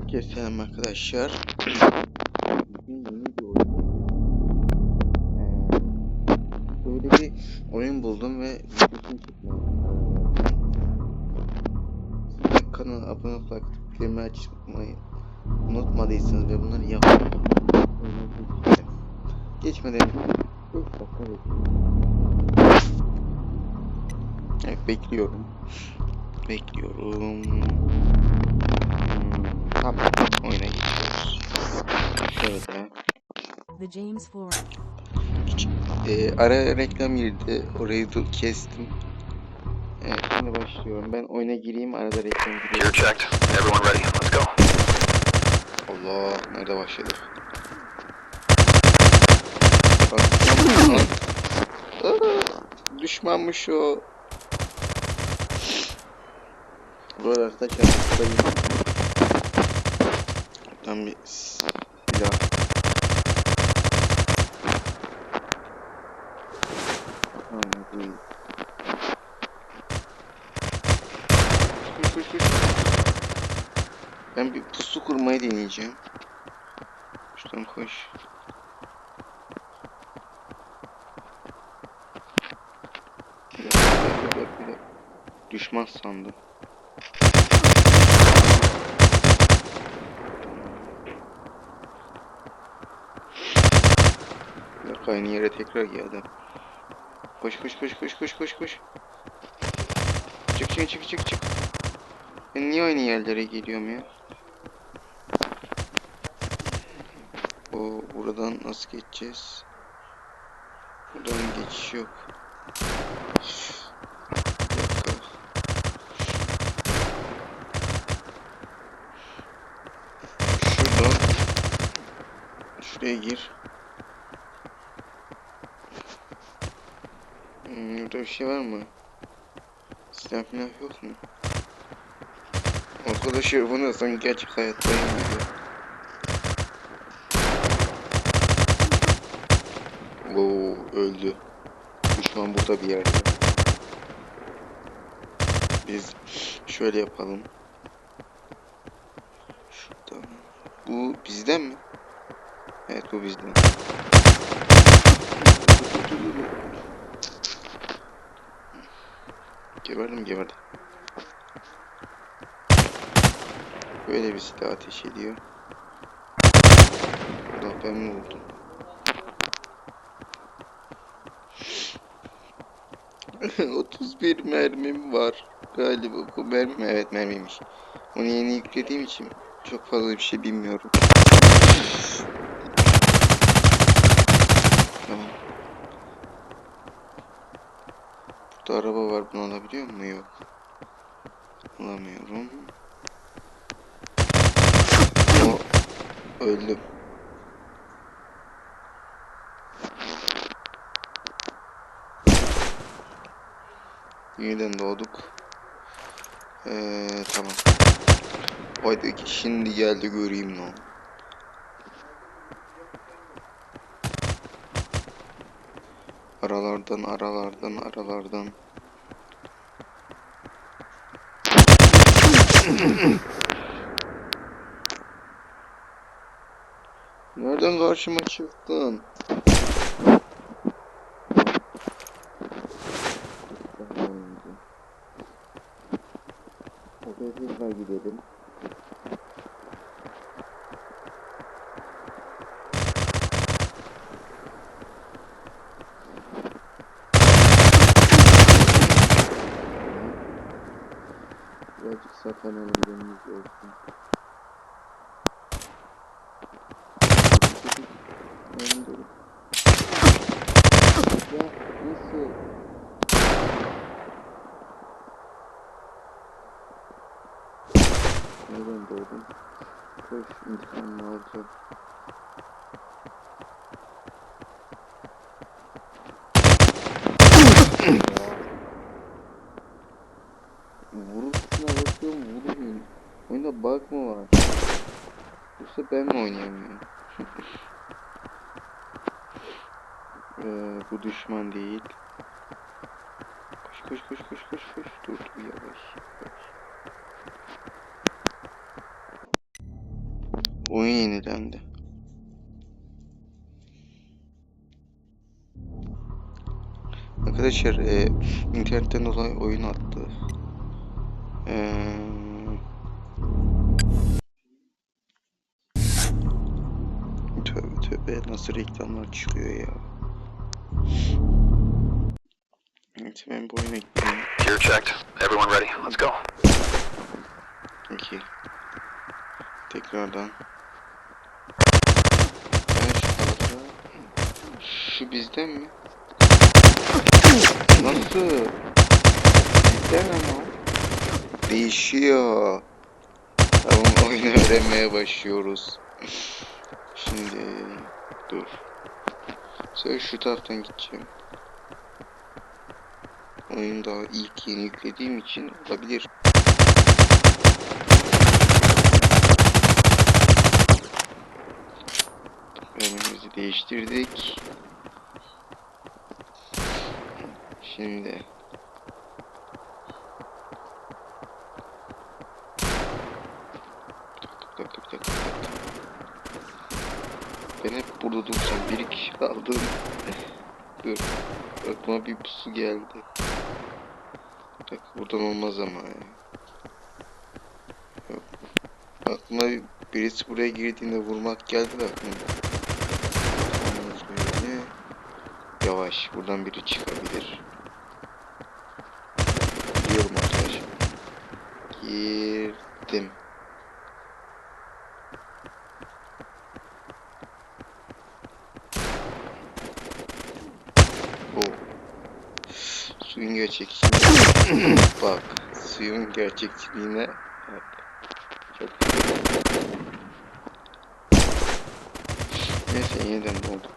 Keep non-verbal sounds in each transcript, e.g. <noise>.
Herkese selam arkadaşlar. Bugün yeni bir oyun. Ee, böyle bir oyun buldum ve videosunu çekmeye. Siz kanala abone olarak bildirimleri açmayı unutmadıysanız ve bunları yapın. Geçmeden 5 dakika bekliyorum. Evet bekliyorum. Bekliyorum. Şöyle. The James Forum. Ee, ara reklam girdi. Orayı dur kestim. Evet şimdi başlıyorum. Ben oyuna gireyim arada reklam Gear giriyor. checked. Everyone ready. Let's go. Allah nerede başladı? Bak. Aa, Düşmanmış o. Bu arada buradayım. Tam bir koş. Ben bir pusu kurmayı deneyeceğim. Şuradan koş. Düşman sandım. Dakika aynı yere tekrar geldim. Koş koş koş koş koş koş koş. Çık çık çık çık çık. Ben niye aynı yerlere geliyorum ya? O buradan nasıl geçeceğiz? Buradan geçiş yok. Şuradan şuraya gir. Burada bir şey var mı? Silah falan yok mu? Arkadaşlar bu sanki gerçek hayattayım gibi. Oo öldü. Düşman burada bir yerde. Biz şöyle yapalım. Şuradan. Bu bizden mi? Evet bu bizden. Geberdim geberdim. Böyle bir silah ateş ediyor. Allah ben mi vurdum? <laughs> Otuz bir mermim var galiba bu mermi evet mermiymiş. Onu yeni yüklediğim için çok fazla bir şey bilmiyorum. Burada araba var bunu alabiliyor muyum? Yok. Alamıyorum. O öldüm. Yeniden doğduk. Ee, tamam. Haydi şimdi geldi göreyim lan. Aralardan aralardan aralardan. <coughs> Nereden karşıma çıktın? Odaya gidelim. Birazcık saklanalım önümüz olsun. Ben de- Ya nasıl? Nereden doğdun? Koş intikamını alacağım. Vuruşuna bakıyorum vurmuyor. Oyunda bug mı var? Yoksa ben mi oynayamıyorum? Ee, bu düşman değil. Koş koş koş koş koş koş. Dur yavaş yavaş. Oyun yenilendi. Arkadaşlar e, internetten dolayı oyun attı. Eee Tövbe tövbe nasıl reklamlar çıkıyor ya. Evet ben bu oyuna gittim. Gear checked. Everyone ready? Let's go. Peki. Tekrardan. Ben şu tarafa. Şu bizden mi? Nasıl? Bizden ama. Değişiyor. Tamam oyunu öğrenmeye başlıyoruz. Şimdi dur. Sonra şu taraftan gideceğim. Oyunu daha ilk yeni yüklediğim için olabilir. Önümüzü değiştirdik. Şimdi Bir dakika, bir dakika, bir dakika, bir dakika. Ben hep burada dursam bir kişi kaldım. <laughs> Dur. Aklıma bir pusu geldi. Dakika buradan olmaz ama ya. Yok. Aklıma bir- birisi buraya girdiğinde vurmak geldi de aklıma. Yavaş. Buradan biri çıkabilir. Biliyorum arkadaşlar. Girdim. O. Suyun gerçekçiliğine <clears throat> bak. Suyun gerçekçiliğine bak. Çok güzel. Neyse yeniden doğdum.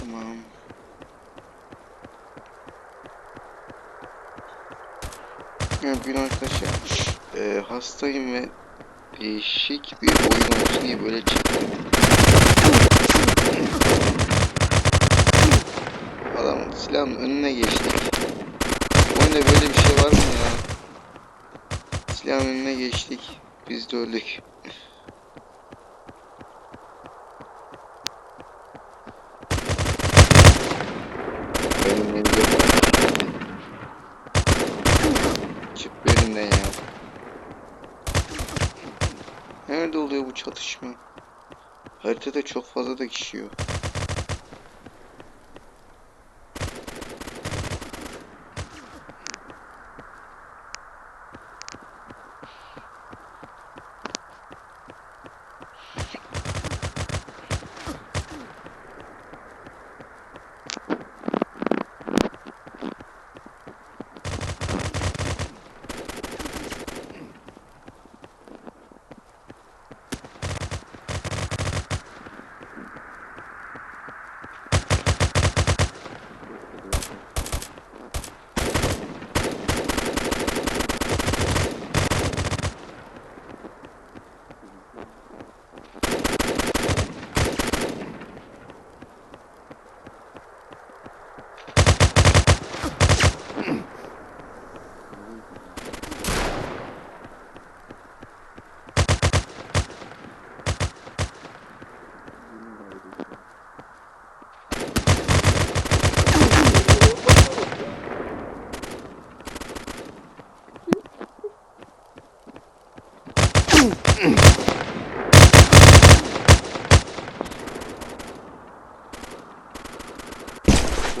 Tamam. Evet bugün arkadaşlar eee, hastayım ve değişik bir oyun olsun diye böyle çıktım. Adam silahın önüne geçtik. Oyunda böyle bir şey var mı ya? Silahın önüne geçtik. Biz de öldük. Çık önümden ya. Nerede oluyor bu çatışma? Haritada çok fazla da kişi yok.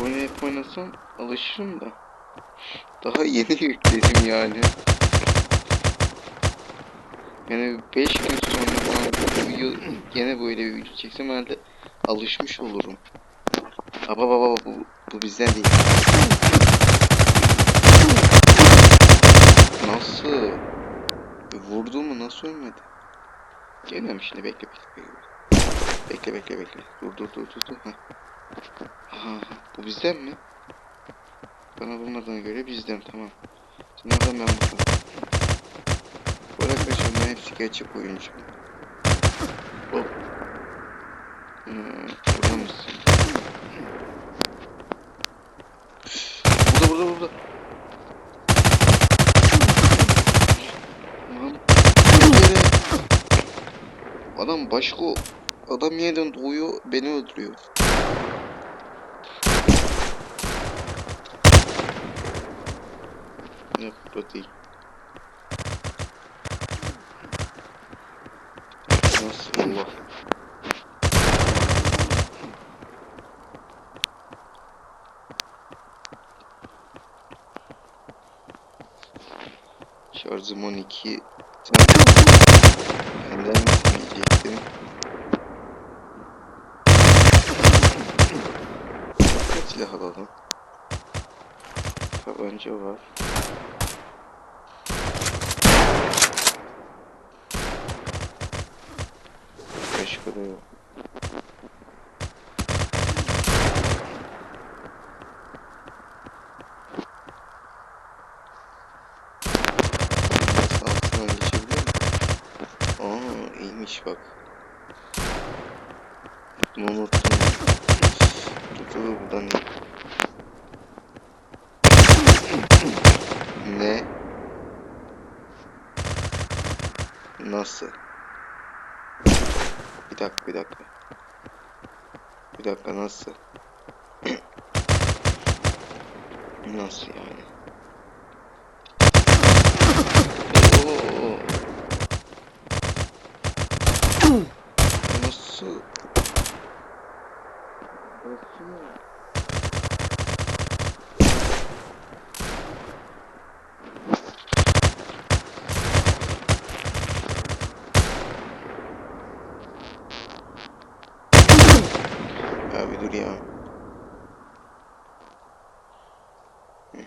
Oyunu hep oynasam alışırım da. Daha yeni <laughs> yükledim yani. Yani 5 gün sonra falan bu video gene böyle bir video çeksem herhalde alışmış olurum. Baba baba bu, bu bizden değil. Nasıl? E, Vurdu mu nasıl ölmedi? Gelmem şimdi bekle bekle bekle. Bekle bekle bekle. Dur dur dur dur dur. Aha, bu bizden mi? Bana bulmadığına göre bizden tamam. Şimdi adam ben bakalım. Bırak kaçanlar hepsi gerçek oyuncu. Hop. Ee, burada mısın? Burada burada burada. Adam başka adam yeniden doğuyor beni öldürüyor. Yok bu değil. Nasıl Allah. Şarjım 12. Benden misin diyecektim. Silah alalım. Tabanca var. Başka da yok. Altından geçebiliyor muyum? Aa iyiymiş bak. Bunu unuttum. Dur buradan Ne? Nasıl? Bir dakika bir dakika. Bir dakika nasıl? <clears throat> nasıl yani? Oo. Nasıl? Nasıl? Abi dur ya. Hı.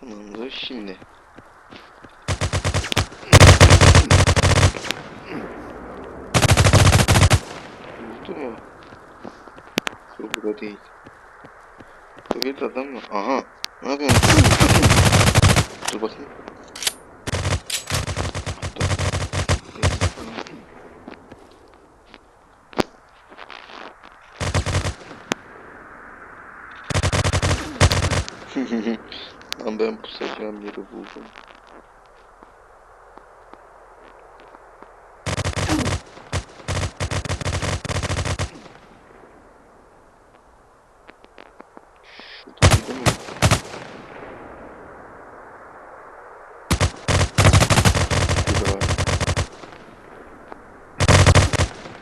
Tamamdır şimdi. Burada değil. Bu bir adam mı? Aha. Ne yapıyorsun? Dur bakayım. Lan ben pusacağım yeri buldum.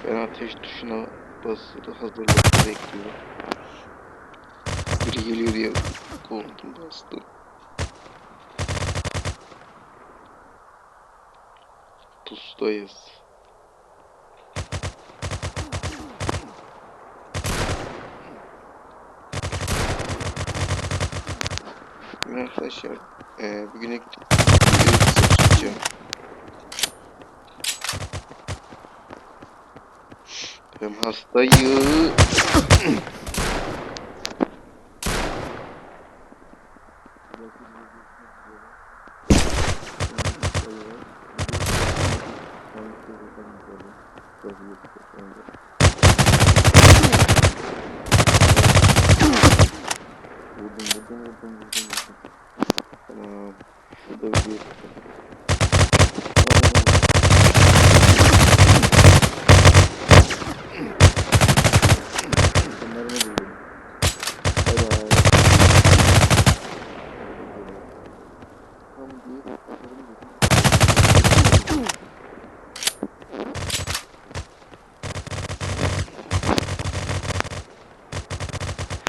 Ben ateş tuşuna basılı hazırlıklı bekliyorum. Biri geliyor diye korktum bastım. Pustayız. Arkadaşlar eee bugün ek Ben hastayım. Vurdum vurdum vurdum vurdum vurdum. Tamam. Şurada bir Bunları ne buldum? Bay bay. Tam bir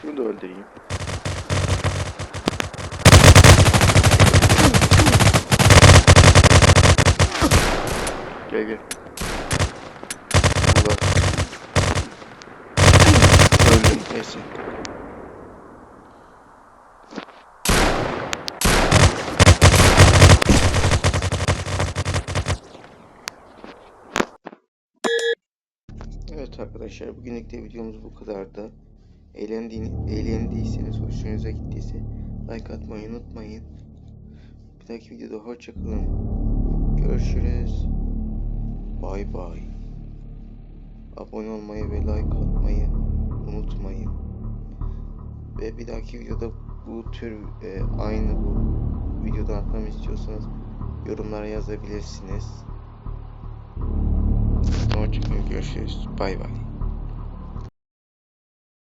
Şunu da öldüreyim. Allah. Öldüm neyse. Evet arkadaşlar bugünlük de videomuz bu kadardı. Eğlendiğini, eğlendiyseniz, hoşunuza gittiyse like atmayı unutmayın. Bir dahaki videoda hoşçakalın. Görüşürüz. Bay bay. Abone olmayı ve like atmayı unutmayın. Ve bir dahaki videoda bu tür e, aynı bu videoda atmamı istiyorsanız yorumlara yazabilirsiniz. Hoşçakalın görüşürüz. Bay bay.